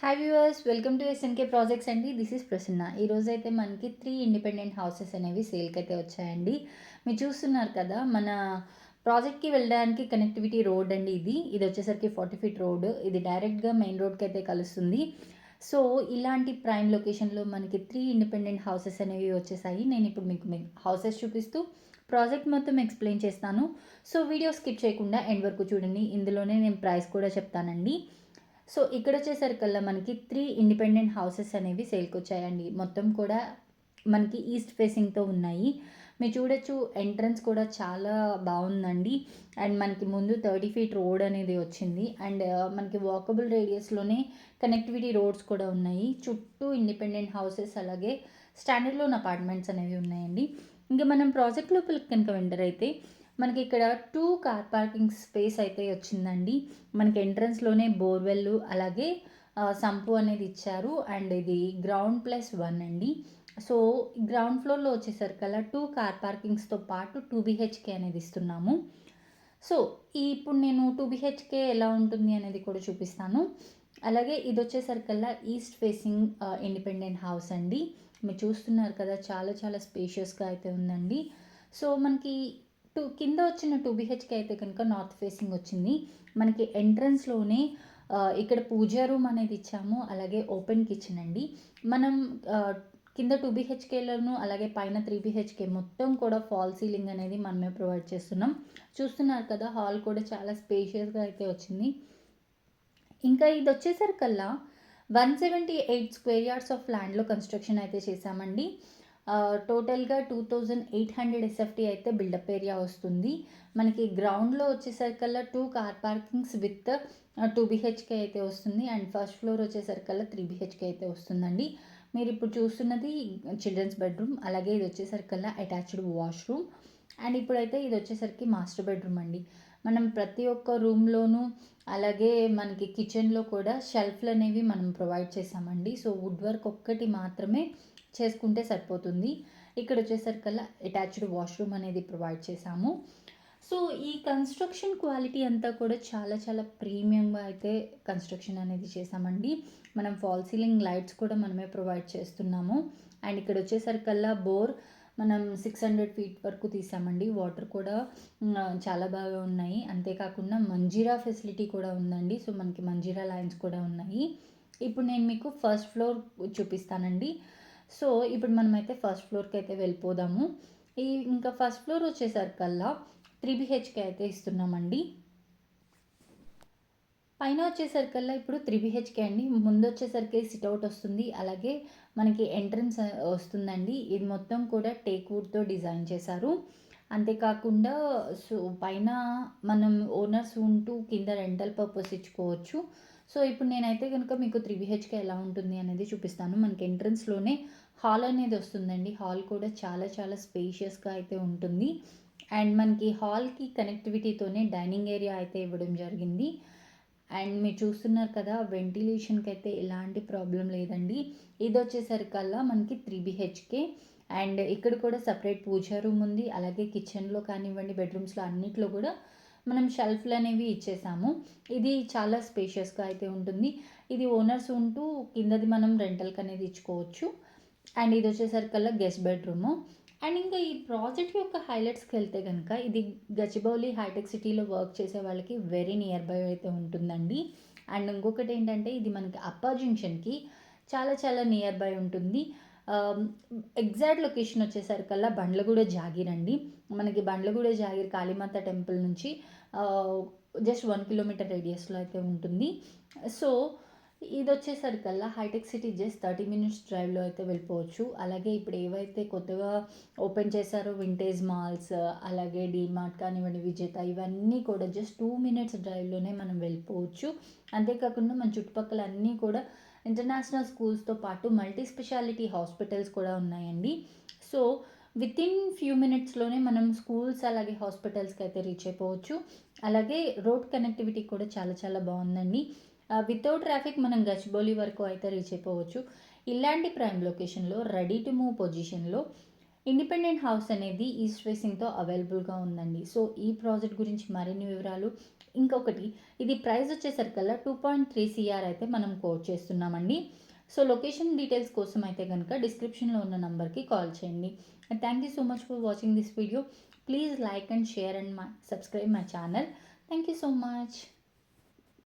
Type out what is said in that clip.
Hi viewers welcome to SNK projects అండి. This is Prasanna ఈరోజు అయితే మనకి త్రీ ఇండిపెండెంట్ హౌసెస్ అనేవి సేల్కి అయితే వచ్చాయండి. మీరు చూస్తున్నారు కదా మన ప్రాజెక్ట్కి వెళ్ళడానికి కనెక్టివిటీ రోడ్ అండి ఇది. ఇది వచ్చేసరికి ఫార్టీ ఫీట్ రోడ్ ఇది డైరెక్ట్గా మెయిన్ రోడ్కి అయితే కలుస్తుంది. సో ఇలాంటి ప్రైమ్ లొకేషన్లో మనకి త్రీ ఇండిపెండెంట్ హౌసెస్ అనేవి వచ్చేసాయి. నేను ఇప్పుడు మీకు హౌసెస్ చూపిస్తూ ప్రాజెక్ట్ మొత్తం ఎక్స్ప్లెయిన్ చేస్తాను. సో వీడియో స్కిప్ చేయకుండా ఎండ్ వరకు చూడండి. ఇందులోనే నేను ప్రైస్ కూడా చెప్తానండి. సో ఇక్కడ వచ్చేసరికల్లా మనకి త్రీ ఇండిపెండెంట్ హౌసెస్ అనేవి సేల్కి వచ్చాయండి. మొత్తం కూడా మనకి ఈస్ట్ ఫేసింగ్తో ఉన్నాయి. మీరు చూడొచ్చు ఎంట్రన్స్ కూడా చాలా బాగుందండి. అండ్ మనకి ముందు థర్టీ ఫీట్ రోడ్ అనేది వచ్చింది. అండ్ మనకి వాకబుల్ రేడియస్లోనే కనెక్టివిటీ రోడ్స్ కూడా ఉన్నాయి. చుట్టూ ఇండిపెండెంట్ హౌసెస్ అలాగే స్టాండర్డ్లోన్ అపార్ట్మెంట్స్ అనేవి ఉన్నాయండి. ఇంకా మనం ప్రాజెక్ట్ లోపలికి కనుక వెంటర్ అయితే మనకి ఇక్కడ టూ కార్ పార్కింగ్ స్పేస్ అయితే వచ్చిందండి. మనకి ఎంట్రన్స్లోనే బోర్వెల్ అలాగే సంపు అనేది ఇచ్చారు. అండ్ ఇది గ్రౌండ్ ప్లస్ వన్ అండి. సో గ్రౌండ్ ఫ్లోర్లో వచ్చేసరికల్లా టూ కార్ పార్కింగ్స్తో పాటు టూ బిహెచ్కే అనేది ఇస్తున్నాము. సో ఇప్పుడు నేను టూ బిహెచ్కే ఎలా ఉంటుంది అనేది కూడా చూపిస్తాను. అలాగే ఇది వచ్చేసరికల్లా ఈస్ట్ ఫేసింగ్ ఇండిపెండెంట్ హౌస్ అండి. మీరు చూస్తున్నారు కదా చాలా చాలా స్పేషియస్గా అయితే ఉందండి. సో మనకి టూ కింద వచ్చిన టూ బిహెచ్కే అయితే కనుక నార్త్ ఫేసింగ్ వచ్చింది. మనకి ఎంట్రన్స్లోనే ఇక్కడ పూజా రూమ్ అనేది ఇచ్చాము అలాగే ఓపెన్ కిచెన్ అండి. మనం కింద టూ బిహెచ్కేలను అలాగే పైన త్రీ బిహెచ్కే మొత్తం కూడా ఫాల్ సీలింగ్ అనేది మనమే ప్రొవైడ్ చేస్తున్నాం. చూస్తున్నారు కదా హాల్ కూడా చాలా స్పేషియస్గా అయితే వచ్చింది. ఇంకా ఇది వచ్చేసరికల్లా one seventy eight square yards of ల్యాండ్లో కన్స్ట్రక్షన్ అయితే చేశామండి. టోటల్గా two thousand eight hundred SFT అయితే బిల్డప్ ఏరియా వస్తుంది. మనకి గ్రౌండ్లో వచ్చేసరికల్లా two car parkings with two BHK అయితే వస్తుంది. అండ్ ఫస్ట్ ఫ్లోర్ వచ్చేసరికల్లా త్రీ బిహెచ్కే అయితే వస్తుందండి. మీరు ఇప్పుడు చూస్తున్నది చిల్డ్రన్స్ బెడ్రూమ్ అలాగే ఇది వచ్చేసరికల్లా అటాచ్డ్ వాష్రూమ్. అండ్ ఇప్పుడైతే ఇది వచ్చేసరికి మాస్టర్ బెడ్రూమ్ అండి. మనం ప్రతి ఒక్క రూమ్లోనూ అలాగే మనకి కిచెన్లో కూడా షెల్ఫ్లు అనేవి మనం ప్రొవైడ్ చేసామండి. సో వుడ్ వర్క్ ఒక్కటి మాత్రమే చేసుకుంటే సరిపోతుంది. ఇక్కడ వచ్చేసరికల్లా అటాచ్డ్ వాష్రూమ్ అనేది ప్రొవైడ్ చేసాము సో ఈ కన్స్ట్రక్షన్ క్వాలిటీ అంతా కూడా చాలా చాలా ప్రీమియంగా అయితే కన్స్ట్రక్షన్ అనేది చేసామండి మనం ఫాల్ సీలింగ్ లైట్స్ కూడా మనమే ప్రొవైడ్ చేస్తున్నాము. అండ్ ఇక్కడ వచ్చేసరికల్లా బోర్ మనం సిక్స్ హండ్రెడ్ ఫీట్ వరకు తీసామండి వాటర్ కూడా చాలా బాగా ఉన్నాయి. అంతేకాకుండా మంజీరా ఫెసిలిటీ కూడా ఉందండి. సో మనకి మంజీరా లైన్స్ కూడా ఉన్నాయి. ఇప్పుడు నేను మీకు ఫస్ట్ ఫ్లోర్ చూపిస్తానండి. సో ఇప్పుడు మనమైతే ఫస్ట్ ఫ్లోర్కి అయితే వెళ్ళిపోదాము. ఈ ఇంకా ఫస్ట్ ఫ్లోర్ వచ్చేసరికల్లా త్రీ బిహెచ్కే అయితే ఇస్తున్నామండి. పైన వచ్చేసరికల్లా ఇప్పుడు త్రీ బిహెచ్కే అండి. ముందు వచ్చేసరికి సిట్అవుట్ వస్తుంది. అలాగే మనకి ఎంట్రన్స్ వస్తుందండి. ఇది మొత్తం కూడా టేక్ వుడ్తో డిజైన్ చేశారు. అంతేకాకుండా సో పైన మనం ఓనర్స్ ఉంటూ కింద రెంటల్ పర్పస్ ఇచ్చుకోవచ్చు. సో ఇప్పుడు నేనైతే కనుక మీకు త్రీ బిహెచ్కే ఎలా ఉంటుంది అనేది చూపిస్తాను. మనకి ఎంట్రన్స్లోనే హాల్ అనేది వస్తుందండి. హాల్ కూడా చాలా చాలా స్పేషియస్గా అయితే ఉంటుంది. అండ్ మనకి హాల్కి కనెక్టివిటీతోనే డైనింగ్ ఏరియా అయితే ఇవ్వడం జరిగింది. అండ్ మీరు చూస్తున్నారు కదా వెంటిలేషన్కి అయితే ఎలాంటి ప్రాబ్లం లేదండి. ఇది వచ్చేసరికల్లా మనకి త్రీ బిహెచ్కే అండ్ ఇక్కడ కూడా సపరేట్ పూజా రూమ్ ఉంది. అలాగే కిచెన్లో కానివ్వండి బెడ్రూమ్స్లో అన్నిట్లో కూడా మనం షెల్ఫ్లు అనేవి ఇచ్చేసాము. ఇది చాలా స్పేషియస్గా అయితే ఉంటుంది. ఇది ఓనర్స్ ఉంటూ కిందది మనం రెంటల్కి అనేది ఇచ్చుకోవచ్చు. అండ్ ఇది వచ్చేసరికల్లా గెస్ట్ బెడ్రూము అండ్ ఇంకా ఈ ప్రాజెక్ట్ యొక్క హైలైట్స్కి వెళ్తే కనుక ఇది గచ్చిబౌలి హైటెక్ సిటీలో వర్క్ చేసే వాళ్ళకి వెరీ నియర్ బై అయితే ఉంటుందండి. అండ్ ఇంకొకటి ఏంటంటే ఇది మనకి అప్పా జంక్షన్కి చాలా చాలా నియర్ బై ఉంటుంది. ఎగ్జాక్ట్ లొకేషన్ వచ్చేసరికల్లా బండ్లగూడ జాగీర్ అండి. మనకి బండ్లగూడ జాగీర్ కాళీమాత టెంపుల్ నుంచి జస్ట్ వన్ కిలోమీటర్ రేడియస్లో అయితే ఉంటుంది. సో ఇది వచ్చేసరికల్లా hitech city just thirty minutes డ్రైవ్లో అయితే వెళ్ళిపోవచ్చు. అలాగే ఇప్పుడు ఏవైతే కొత్తగా ఓపెన్ చేశారో వింటేజ్ మాల్స్ అలాగే డీమార్ట్ కానివ్వండి విజేత ఇవన్నీ కూడా జస్ట్ టూ మినిట్స్ డ్రైవ్లోనే మనం వెళ్ళిపోవచ్చు. అంతేకాకుండా మన చుట్టుపక్కల అన్నీ కూడా ఇంటర్నేషనల్ స్కూల్స్తో పాటు మల్టీ స్పెషాలిటీ హాస్పిటల్స్ కూడా ఉన్నాయండి. సో విత్ ఇన్ ఫ్యూ మినిట్స్లోనే మనం స్కూల్స్ అలాగే హాస్పిటల్స్కి అయితే రీచ్ అయిపోవచ్చు. అలాగే రోడ్ కనెక్టివిటీ కూడా చాలా చాలా బాగుందండి. వితౌట్ ట్రాఫిక్ మనం గచ్చిబౌలి వరకు అయితే రీచ్ అయిపోవచ్చు. ఇలాంటి ప్రైమ్ లొకేషన్లో రెడీ టు మూవ్ పొజిషన్లో ఇండిపెండెంట్ హౌస్ అనేది ఈస్ట్ ఫేసింగ్తో అవైలబుల్గా ఉందండి. సో ఈ ప్రాజెక్ట్ గురించి మరిన్ని వివరాలు. ఇంకొకటి ఇది ప్రైస్ వచ్చేసరికల్లా టూ పాయింట్ త్రీ సిఆర్ అయితే మనం కోట్ చేస్తున్నామండి. సో లొకేషన్ డీటెయిల్స్ కోసం అయితే కనుక డిస్క్రిప్షన్లో ఉన్న నెంబర్కి కాల్ చేయండి. Thank you so much for watching this video. Please like and share and my subscribe my channel. Thank you so much.